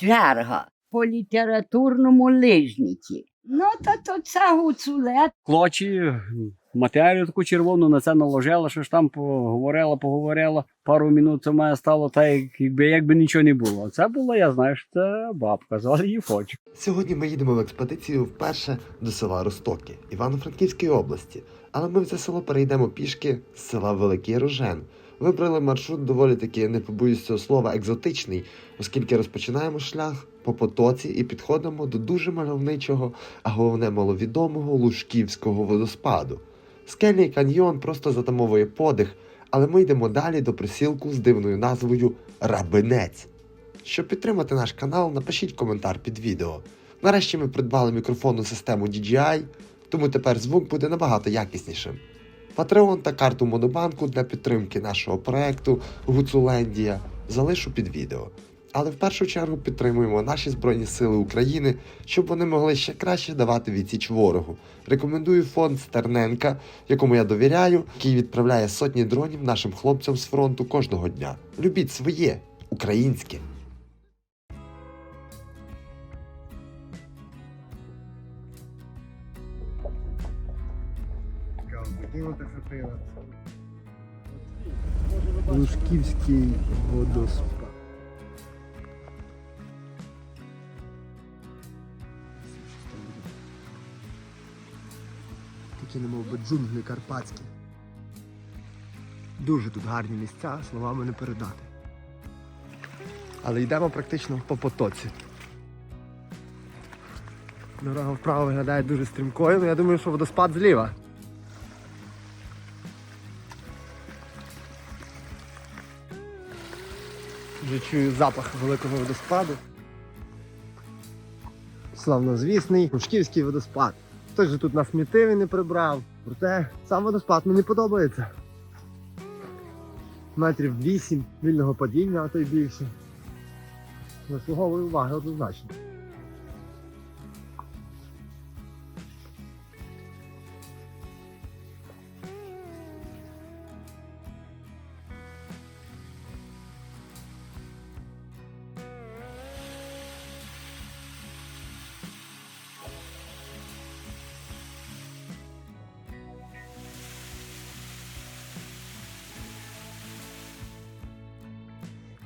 черга по літературному лижниці. Ну, то то це гуцулет. клочі, матерію таку червону на це наложила, що ж там поговорила, поговорила. Пару минут це має стало так, якби, якби нічого не було. Це була, я знаю, що це бабка, звали її Фочик. Сьогодні ми їдемо в експедицію вперше до села Ростоки Івано-Франківської області. Але ми в це село перейдемо пішки з села Великий Рожен. Вибрали маршрут доволі таки, не побоюсь цього слова, екзотичний, оскільки розпочинаємо шлях по потоці і підходимо до дуже мальовничого, а головне маловідомого Лужківського водоспаду. Скельний каньйон просто затамовує подих, але ми йдемо далі до присілку з дивною назвою Рабинець. Щоб підтримати наш канал, напишіть коментар під відео. Нарешті ми придбали мікрофонну систему DJI, тому тепер звук буде набагато якіснішим. Patreon та карту Монобанку для підтримки нашого проекту Гуцулендія залишу під відео. Але в першу чергу підтримуємо наші Збройні Сили України, щоб вони могли ще краще давати відсіч ворогу. Рекомендую фонд Стерненка, якому я довіряю, який відправляє сотні дронів нашим хлопцям з фронту кожного дня. Любіть своє, українське. Лужківський водоспад. Такі немов би джунглі карпатські. Дуже тут гарні місця, словами не передати. Але йдемо практично по потоці. Дорога вправо виглядає дуже стрімкою, але я думаю, що водоспад зліва. Вже чую запах великого водоспаду. Славнозвісний Рушківський водоспад. Хтось же тут насмітив і не прибрав. Проте сам водоспад мені подобається. Метрів 8 вільного падіння, а то й більше. Заслуговує уваги однозначно.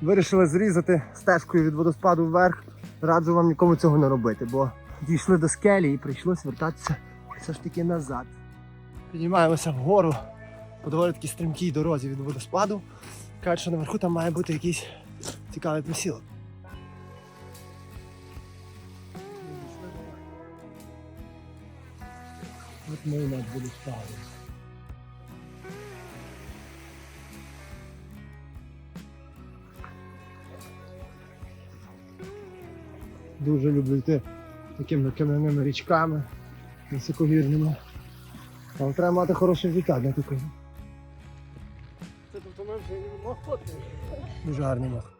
Вирішили зрізати стежкою від водоспаду вверх. Раджу вам нікому цього не робити, бо дійшли до скелі і прийшлось вертатися все ж таки назад. Піднімаємося вгору по доволі такій стрімкій дорозі від водоспаду. Кажуть, що наверху там має бути якийсь цікавий присілок. От ми над водоспадом. Дуже люблю йти такими кам'яними річками, високогірними. Але треба мати хороше життя для такого. Дуже гарний мох.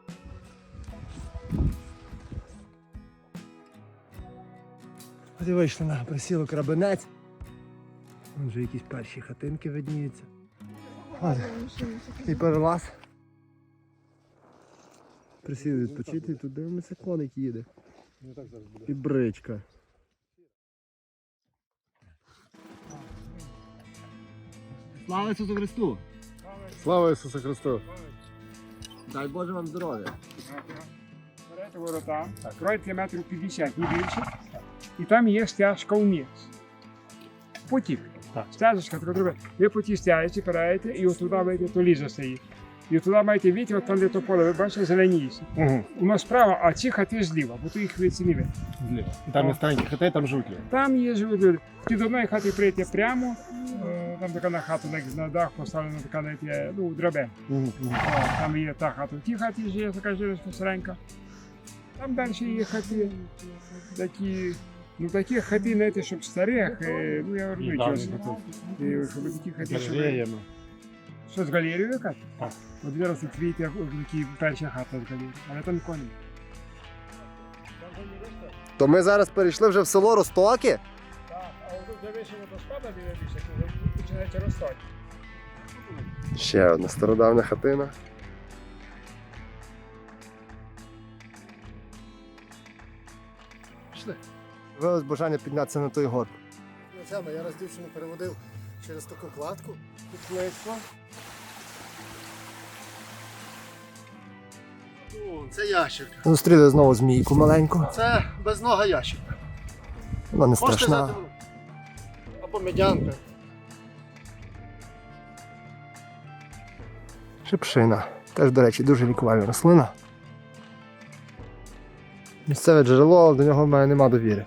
От і вийшли на присілок рабинець. Вон вже якісь перші хатинки видніються. От, І перелаз. Присіли відпочити, і тут дивимося, коник їде. І бричка. Слава Ісусу Христу! Слава Ісусу Христу! Дай Боже вам здоров'я! Берете ворота, кройте метрів 50, не більше, і там є стяжка вниз. Потік. Стяжечка. Ви по тій стяжці передаєте, і от туди вийде, то лізо стоїть. І туди маєте вітер, там де то поле, ви бачите, зеленіше. Угу. Воно справа, а ці хати зліва, бо то їх не видно. Зліва. Там і старенькі хати, там живуть люди. Там є живуть люди. Ті до одної хати прийти прямо, е, там така на хату, як на дах поставлена така навіть, ну, драбе. Угу. Угу. Там є та хата. В тій хаті ж є така жилищна сиренька. Там далі є хати, такі, ну такі хати, знаєте, щоб старих, е, ну я говорю, І далі е, щоб такі хати, щоб... Галереями. Що з галереєю яка? Так. От зараз тут видите, такі перша хата з галереєю, але там коні. То ми зараз перейшли вже в село Ростоки. Так, а тут де вийшов водоспада біля більше, починається ростати. Ще одна стародавня хатина. Пішли. Виявилось бажання піднятися на той гор. Цями, я раз дівчину переводив через таку кладку. Тут клеїтко. О, Це ящерка. Зустріли знову змійку маленьку. Це безнога ящерка. Вона не Можете страшна. в. Або медянка. Шипшина. Теж, до речі, дуже лікувальна рослина. Місцеве джерело, але до нього в мене нема довіри.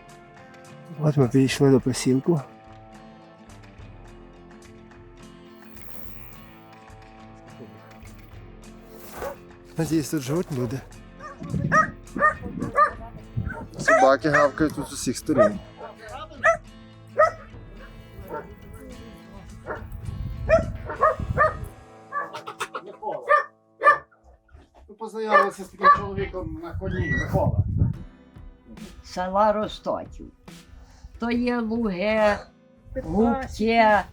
От ми підійшли до посілку. Надіюсь, тут живуть люди. Собаки гавкають тут з усіх сторін. Ми познайомилися з таким чоловіком на коні, Микола. Села Ростоків. То є луге, губке,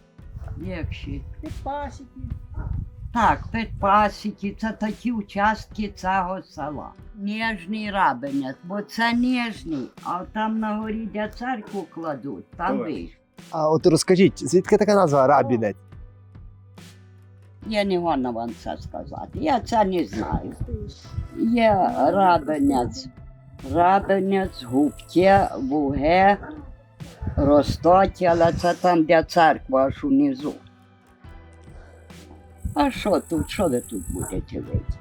як ще? Так, Петпасики, це такі участки цього села. Ніжний рабинець, бо це ніжний, а там на горі, де церкву кладуть, там Ой. виш. А от розкажіть, звідки така назва Рабінець? Я не можу вам це сказати. Я це не знаю. Є рабинець, рабинець, губке, луге, Ростоті, але це там, де церква аж унизу. А що тут? Що ви тут будете видіти?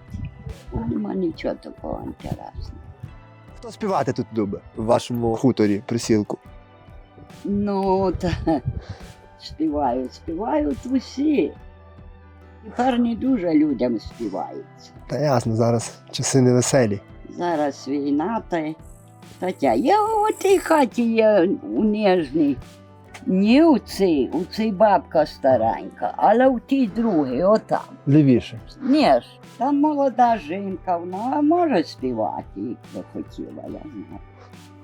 Нема нічого такого інтересного. Хто співати тут любить в вашому хуторі, присілку? Ну, та співають, співають усі. Тепер не дуже людям співається. Та ясно, зараз часи невеселі. Зараз війна та, й- та. Я у тій хаті є у Нежній. Не у цій, у цій бабка старенька, але у тій другій, отам. Лівіше. Ні ж, там молода жінка, вона може співати, як би хотіла, я знаю.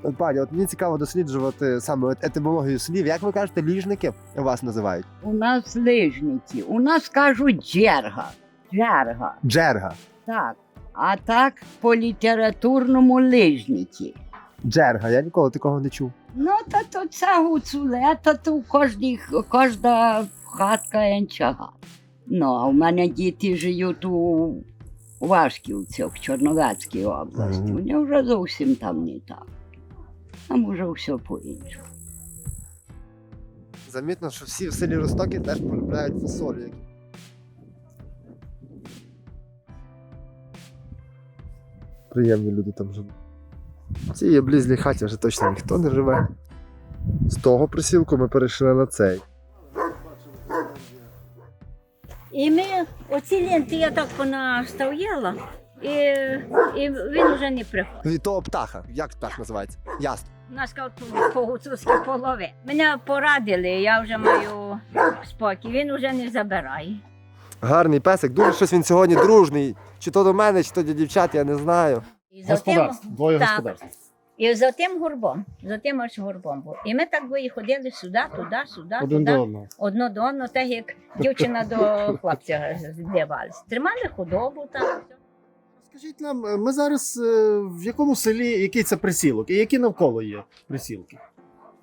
От, пані, от мені цікаво досліджувати саме от етимологію слів. Як ви кажете, ліжники вас називають? У нас лижники, у нас кажуть джерга. Джерга. Джерга. Так. А так по літературному лижники. Джерга, я ніколи такого не чув. Ну, та то це гуцулета, то в кожній, кожна хатка хата. Ну, а в мене діти живуть у Вашківці, в Чорновецькій області. Мгм. У нього вже зовсім там не так. Там уже все по-іншому. Замітно, що всі в селі Ростоки теж полюбляють фасолю. Приємні люди там живуть. В цій облізлій хаті вже точно ніхто не живе. З того присілку ми перейшли на цей. І ми оці ленти я так понаставляла, і, і він вже не приходить. Від того птаха. Як птах називається? Ясно. У нас по гуцульській полови. Мене порадили, я вже маю спокій. Він вже не забирає. Гарний песик, дуже щось він сьогодні дружний. Чи то до мене, чи то до дівчат, я не знаю. І за тим, Господарство, двоє так. господарств. і за тим горбом, за тим аж горбом був. І ми так двоє ходили сюди, туди, сюди, Один туди. до одного. Одно до одного, так як дівчина до хлопця здивалась. Тримали худобу там. Скажіть нам, е, ми зараз е, в якому селі, який це присілок? І які навколо є присілки?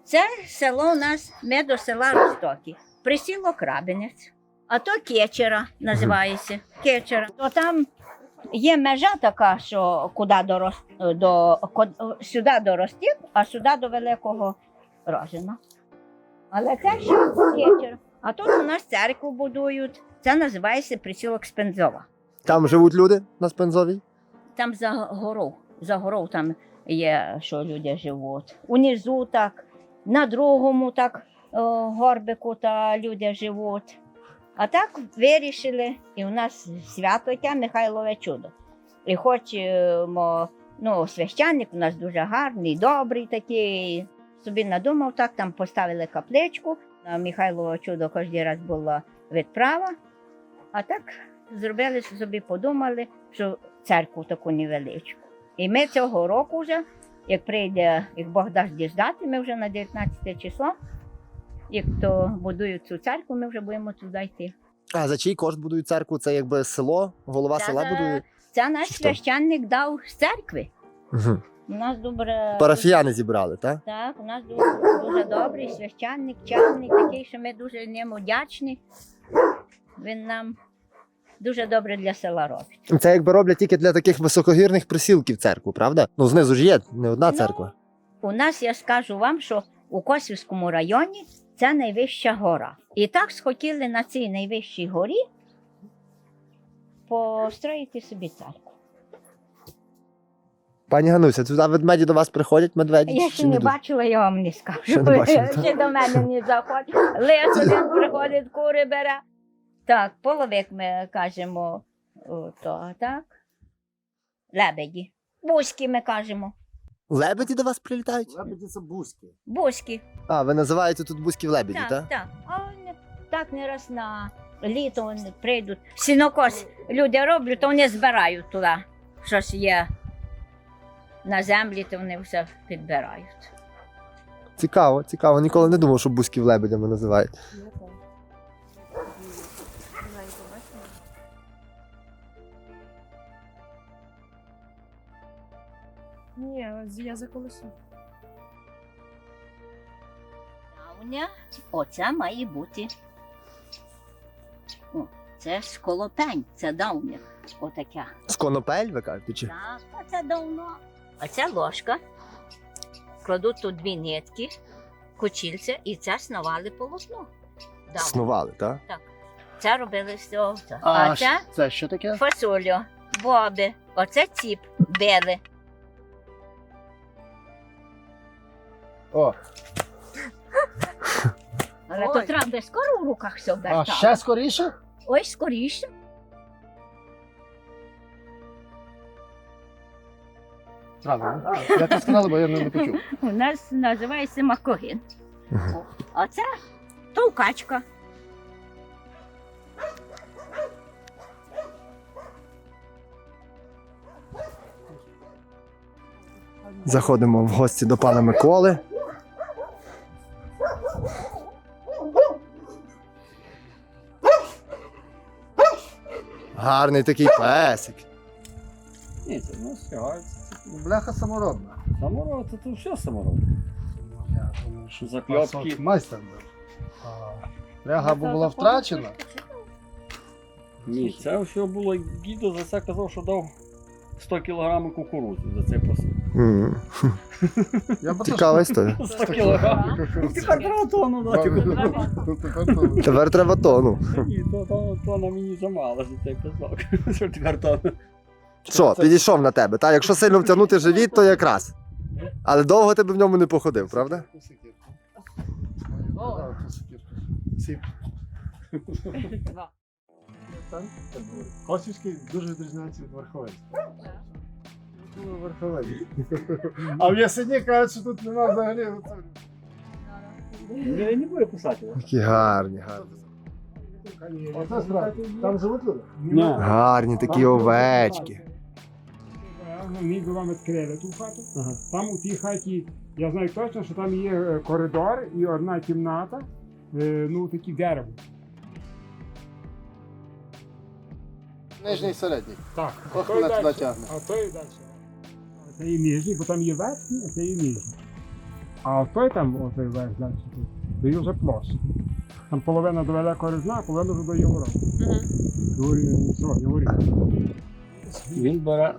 Це село у нас, ми до села Ростокі. Присілок Рабинець, а то Кечера називається. Кечера. То там є межа така, що куди до, до, сюди до Ростів, а сюди до Великого Рожина. Але це ще Кечера. А тут у нас церкву будують. Це називається присілок Спензова. Там живуть люди на Спензовій. Там за гору, за гору там є, що люди живуть. Унизу так, на другому так горбику та люди живуть. А так вирішили, і у нас свято яке Михайлове чудо. І хочемо, ну, священник у нас дуже гарний, добрий такий. Собі надумав так, там поставили капличку. На Михайлове чудо кожен раз була відправа. А так зробили собі, подумали, що церкву таку невеличку. І ми цього року вже, як прийде, як Бог дасть діждати, ми вже на 19 число, як то будують цю церкву, ми вже будемо туди йти. А за чий кошт будують церкву? Це якби село, голова Це села будує. Це наш священник дав з церкви. Угу. У нас добре. Парафіяни зібрали, так? Так, у нас дуже, дуже добрий священник, чарний такий, що ми дуже йому вдячні. Він нам дуже добре для села робить. Це якби роблять тільки для таких високогірних присілків церкву, правда? Ну, знизу ж є не одна Ну, церква. У нас я скажу вам, що у Косівському районі це найвища гора. І так схотіли на цій найвищій горі построїти собі церкву. Пані Гануся, туди ведмеді до вас приходять, медведі? Я ще не бачила, я вам не скажу. Ще до мене не заходить. Лис один приходить, кури бере. Так, половик ми кажемо, то, так. Лебеді. Бузькі ми кажемо. Лебеді до вас прилітають? Лебеді це бузьки. Бузькі. А, ви називаєте тут бузьків лебеді, Так, так? так. А вони так не раз на літо вони прийдуть. Сінокос люди роблять, то вони збирають туди. Щось є на землі, то вони все підбирають. Цікаво, цікаво. Ніколи не думав, що бузьків лебедями називають. Ні, я за колесо. Давня, оце має бути. О, це сколопень, це давня. Отаке. З конопель, ви кажете, чи? Так, а це давно. А це ложка. Кладуть тут дві нитки, кучільце, і це снували полотно. Давно. Снували, так? Це робили з цього. А, це це що таке? фасолю, боби, оце ціп, били. О, Але Ой. то треба скоро в руках все а ще скоріше? Ой, скоріше. Правильно. Як ви сказали, бо я не почув. У нас називається макогін. Мгм. А це товкачка. Заходимо в гості до пана Миколи. Гарний такий песик. Ні, це ну стягається. Бляха саморобна. Самород, це тут все самород. Я думаю, що Закльопки. майстер був. А Бляха або була втрачена. Ні, це все було, дідо за це казав, що дав 100 кг кукурудзи за цей посил. Я б Цікава історія. 100 кг. Тепер треба тону. Тут тепер то- Тепер треба тону. Ні, то, то, то на мені замало за цей пісок. Що тепер тону? Що, підійшов на тебе, та? Якщо сильно втягнути живіт, то якраз. Але довго ти б в ньому не походив, правда? Сіп. Косівський дуже відрізняється від верховенського. Верховенський. А в Ясені кажуть, що тут нема взагалі. Я не буду писати. Такі гарні, гарні. Оце справді. Там живуть люди? Ні. Гарні такі овечки. Міг би вам відкрили ту хату. Там у тій хаті, я знаю точно, що там є е, коридор і одна кімната, е, ну такі дерево. Нижній середній. Так, Ох, той мене туди далі. Це і нижній, бо там є верхній, а це і нижній. А той там, отой верх далі, дає вже площадь. Там половина до великого різна, а половина вже до. Говорю. Він бере,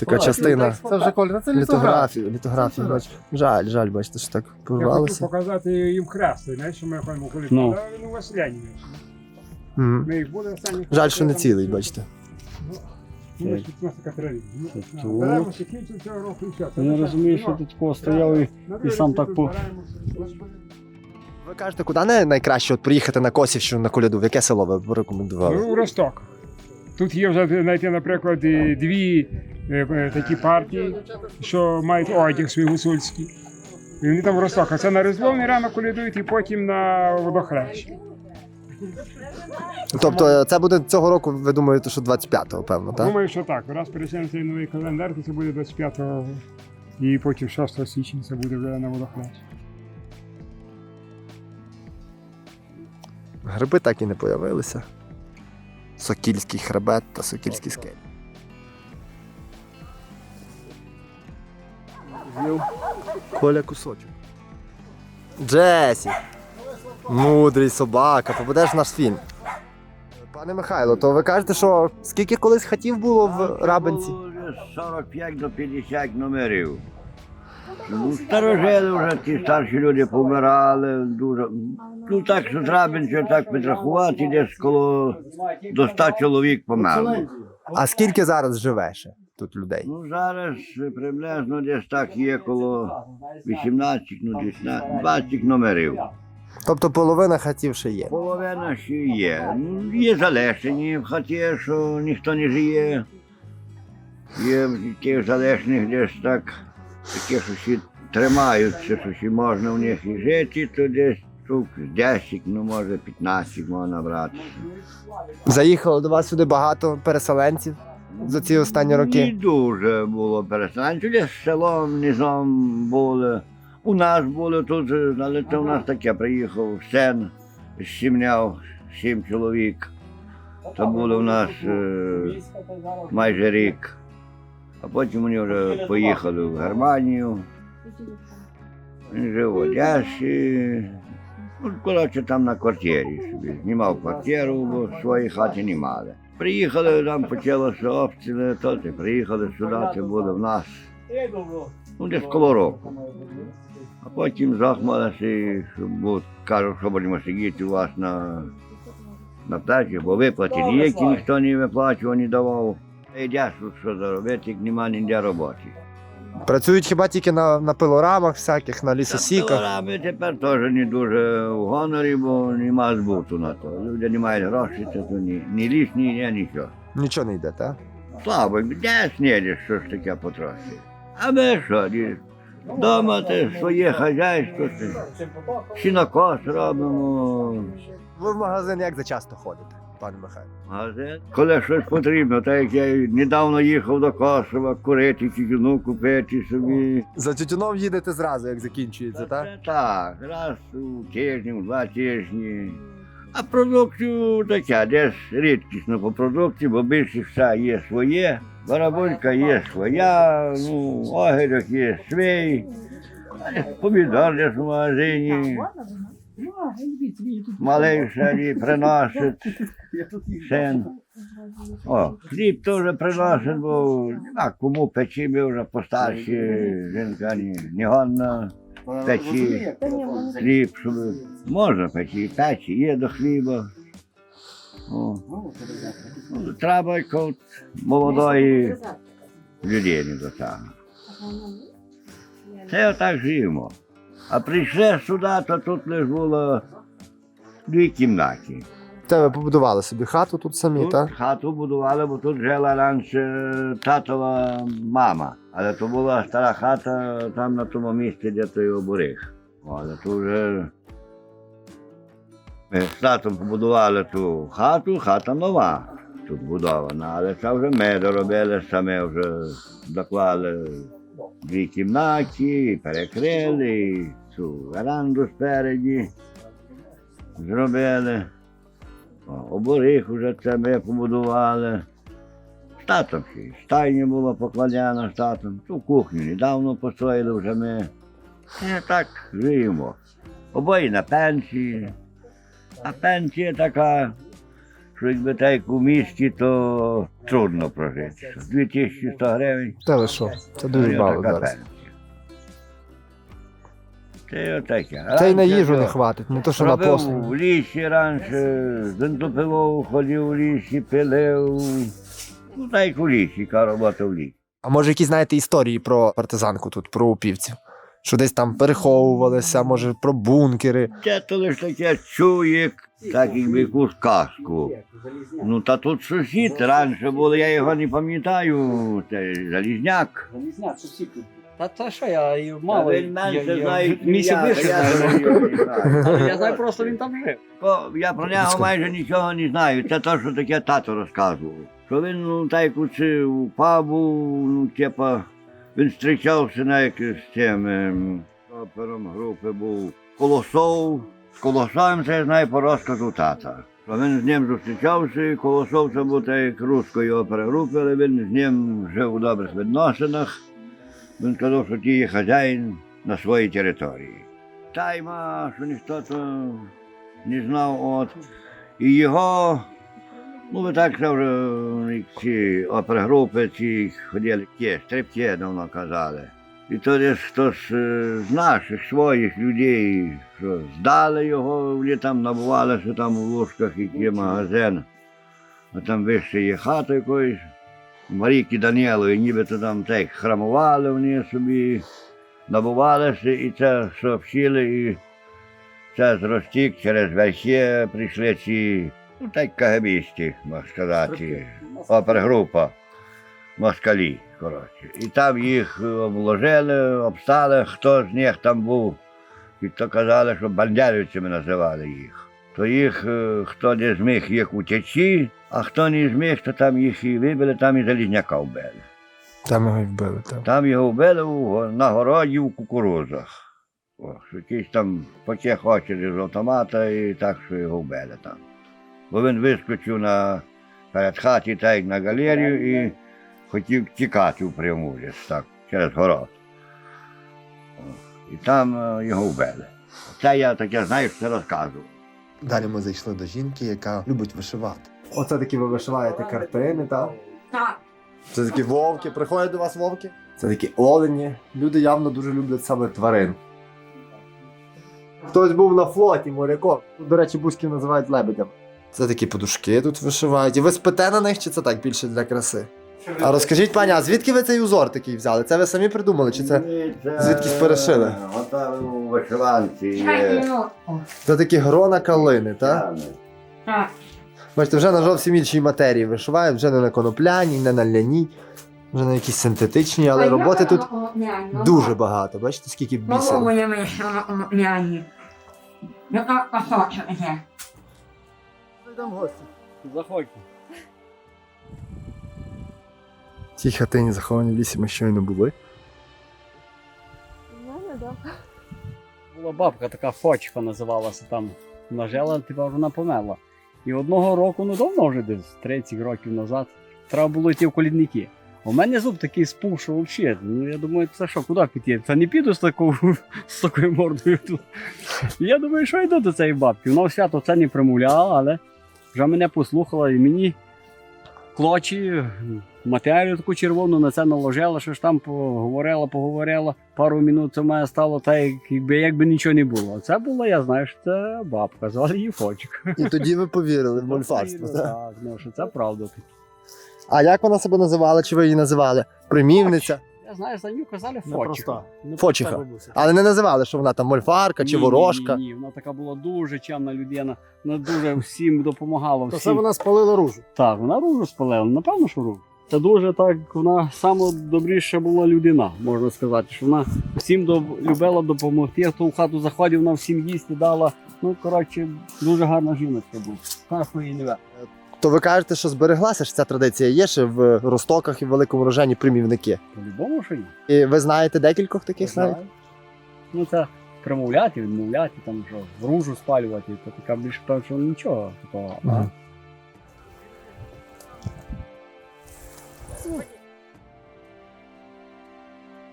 Така частина. Це вже Коля, це літографія. Літографію, літографію. бач. Жаль, жаль, бачите, що так Я хочу показати їм хрести, знаєш, що ми ходимо коли Ну. Але він у Василяні. Ми їх буде. Жаль, що не цілий, бачите. Ну, ми ж тут у нас така традиція. Ну, цього року і все. Я не розумію, що тут такого стояв і і сам так по- Ви кажете, куди не найкраще от приїхати на Косівщину на коляду? В яке село ви б порекомендували? Ну, Росток. Тут є вже, знаєте, наприклад, і дві е, е, такі партії, що мають одяг свій гусульський. І вони там в Росток. А це на Різдвовний ранок колядують і потім на водохрещ. Тобто це буде цього року, ви думаєте, що 25-го, певно, так? Думаю, що так. Раз перейшли цей новий календар, то це буде 25-го. І потім 6 січня це буде вже на водохрещ. Гриби так і не появилися. Сокільський хребет та сокільські скелі. Коля кусочок. Джесі. Мудрий собака, попадеш в наш фільм. Пане Михайло, то ви кажете, що скільки колись хатів було в Рабинці? Було вже 45 до 50 номерів. Ну, старожили вже ті старші люди помирали дуже. Ну так, що Трабинця так підрахувати, десь коло до 100 чоловік померло. А скільки зараз живе ще тут людей? Ну зараз приблизно десь так є коло 18, ну 19, 20 номерів. Тобто половина хатів ще є. Половина ще є. Ну, є залишені в хаті, що ніхто не живе. Є в тих залишних десь так, такі, що ще тримаються, що ще можна в них і жити, то десь штук 10, ну може 15 можна брати. Заїхало до вас сюди багато переселенців за ці останні Не роки. дуже було переселенців, десь селом низом були. У нас були тут, але це у нас таке приїхав син, сім'яв сім чоловік. Це було у нас е, майже рік. А потім вони вже поїхали в Германію. Він жив в Одесі. Ну, коротше, там на квартирі собі. Знімав квартиру, бо в своїй хаті не мали. Приїхали, там почалося обстріли, то приїхали сюди, це було в нас. Ну, десь коло року. А потім захмалися, що бо кажуть, що будемо сидіти у вас на, на плечі, бо виплати ніякі ніхто не виплачував, не давав. Йдеш, що заробити, як нема ніде роботи. Працюють хіба тільки на, на пилорамах всяких, на лісосіках. Пилорами тепер теж не дуже в гонорі, бо нема збуту на то. Люди не мають грошей, то, то ні, ні ліс, ні, ні, нічого. Нічого не йде, так? Слабо, де снідеш, що ж таке потрохи. А ми що? Дома те своє хазяйство, сінокос робимо. Ви в магазин як зачасто ходите, пане Михайло? Магазин. Коли щось потрібно, так як я недавно їхав до Косова, курити тютюну купити собі. За тютюном їдете зразу, як закінчується, так? Так, раз у тиждень, два тижні. А продукцію таке, десь рідкісно по продукції, бо більше все є своє. Барабулька є своя, ну, огірок є свій, помідор десь в магазині. Малий шарі приносить син. О, хліб теж приносить, бо а кому печі ми вже постарші, жінка не, не годна печі, хліб, щоб можна печі, печі, є до хліба. О. Ну, Треба якось молодої людини до того. Це отак живемо. А прийшли сюди, то тут лише було дві кімнати. Те ви побудували собі хату тут самі, Тут так? хату будували, бо тут жила раніше татова мама. Але то була стара хата там на тому місці, де той оборіг. Але то вже ми з татом побудували ту хату, хата нова тут будована. Але це вже ми доробили, самі вже доклали дві кімнаті, перекрили, цю веранду спереді зробили. О, Оборіг уже це ми побудували. З ще. Стайня була покладена з татом. Ту кухню недавно построїли вже ми. І так живемо. Обоє на пенсії. А пенсія така, що якби так як у місті, то трудно прожити. 2100 гривень. Та ви що? Це дуже Ну, мало зараз. пенсія. Це отаке. Це й на Раніше їжу то- не хватить, не то що на Робив послуги. в лісі раніше, зентопилов, ходив у лісі, пилив. Ну, так як у лісі, яка робота в лісі. А може якісь знаєте історії про партизанку тут, про упівців? Що десь там переховувалися, може про бункери. Це то лише таке чує, так якби якусь казку. Ну, та тут сусід раніше було, я його не пам'ятаю, це Залізняк. Та це що я і Та мало. він менше знає, ніж місяць я, я я знаю просто він там жив. Я про нього майже нічого не знаю. Це те, що таке тато розказував. Що він, ну, так як у у пабу, ну, типа, він зустрічався на цим ем, опером групи був Колосов. З Колосовим це я знаю по розказу тата. Що він з ним зустрічався, і Колосов це був так як руської опери групи, але він з ним жив у добрих відносинах. Він сказав, що ті є хазяїн на своїй території. Та й ма, що ніхто то не знав. От. І його, ну ви так це вже ці опергрупи ці ходили, ті, стрибки давно казали. І то десь хтось е, з наших своїх людей, що здали його, вони там набувалися там у лужках, який є магазин. А там вище є хата якоїсь. Марійки Данілові, нібито там так храмували вони собі, набувалися і це сообщили, і це зростік через верхи прийшли ці, ну так кагабісти, можна сказати, опергрупа, москалі, коротше. І там їх обложили, обстали, хто з них там був. І то казали, що бандерівцями називали їх. То їх е, хто не зміг їх утечі, а хто не зміг, то там їх і вибили, там і залізняка вбили. Там його і вбили. Там. Там його вбили у, на городі в кукурузах. О, що якийсь там очері з автомата і так, що його вбили там. Бо він вискочив на перед хаті та й на галерію і хотів тікати в пряму десь так, через город. І там е, його вбили. Це я таке, знаєш, це розказував. Далі ми зайшли до жінки, яка любить вишивати. Оце такі ви вишиваєте картини, так? Так. Це такі вовки. Приходять до вас вовки? Це такі олені. Люди явно дуже люблять саме тварин. Хтось був на флоті моряком. До речі, бузьків називають лебедем. Це такі подушки тут вишивають. І ви спите на них, чи це так більше для краси? А розкажіть, пані, а звідки ви цей узор такий взяли? Це ви самі придумали? Чи це Ні, це звідкись перешили? Ота у вишиванці є. Це такі грона калини, так? Так. Бачите, вже на зовсім іншій матерії вишивають, вже не на конопляній, не на ляній, вже на якісь синтетичні, але роботи тут дуже багато. Бачите, скільки бісеру. В гості. Заходьте. В цій хатині заховані в лісі ми щойно були. У мене, так. Була бабка така фочка називалася там. Вона жила, тепер вона померла. І одного року, ну давно вже десь 30 років назад, треба було йти в колідники. У мене зуб такий спух, що взагалі, ну я думаю, це що, куди піти? Та не піду з такою, з такою мордою тут. Я думаю, що йду до цієї бабки. Вона свято це не примовляла, але вже мене послухала і мені клочі, матерію таку червону на це наложила, що ж там поговорила, поговорила. Пару минут це мене стало так, якби, якби нічого не було. Це була, я знаю, що це бабка, звали її Фочик. І тоді ви повірили в мольфарство. так? Так, ну що це правда. А як вона себе називала, чи ви її називали? Примівниця. Я знаю, за нього казали. Ну, Фочиха. Але не називали, що вона там мольфарка чи Ні, ворожка. Ні, ні, ні, вона така була дуже чемна людина. Вона дуже всім допомагала. То це вона спалила ружу. Так, вона ружу спалила, напевно, що ружу. Це дуже так, вона найдобріша була людина, можна сказати, що вона всім до, любила допомогти, хто в хату заходив, вона всім їсти дала. Ну, коротше, дуже гарна жіночка була. Її не То ви кажете, що збереглася ж ця традиція є ще в Ростоках і в Великому Рожені примівники. По-любому, що ні. І ви знаєте декількох таких навіть? Знаю. Ну, це примовляти, відмовляти, там що, ружу спалювати, то така більш певно, нічого такого. а Мгм.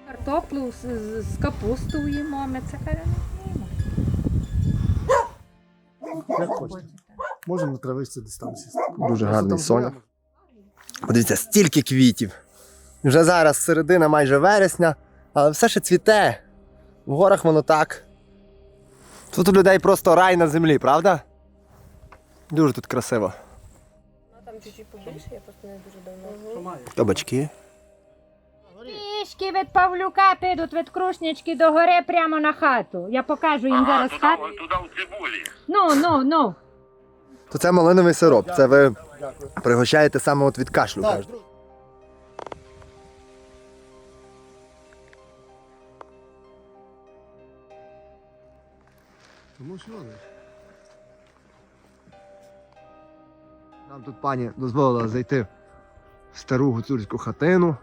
Картоплю з, з, з капустою їмо, ми це каже, не їмо. Як хочете. Можемо на травичці. Дуже гарний там соняк. Подивіться, стільки квітів. Вже зараз середина майже вересня, але все ще цвіте. В горах воно так. Тут у людей просто рай на землі, правда? Дуже тут красиво. Там чуть-чуть побільше, я просто не дуже давно. Кабачки. Пішки від Павлюка підуть від крушнячки до гори прямо на хату. Я покажу їм зараз хату. Туди в цибулі. Ну, ну, ну. То це малиновий сироп. Це ви пригощаєте саме от від кашлю, Так, кажете. Тому що. Нам тут пані дозволила зайти в стару гуцульську хатину.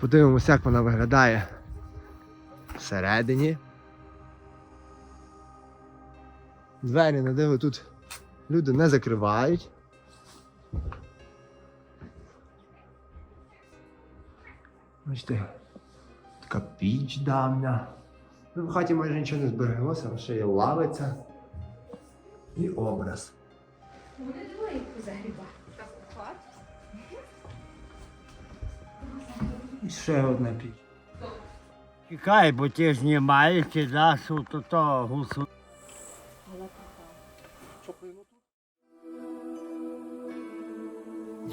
Подивимося, як вона виглядає всередині. Двері на диво тут люди не закривають. Бачите, Така піч давня. Ну, в хаті майже нічого не збереглося, лише є лавиця і образ. І ще одна піч. Чекай, бо ти знімаєш, ти даш то, то гусу.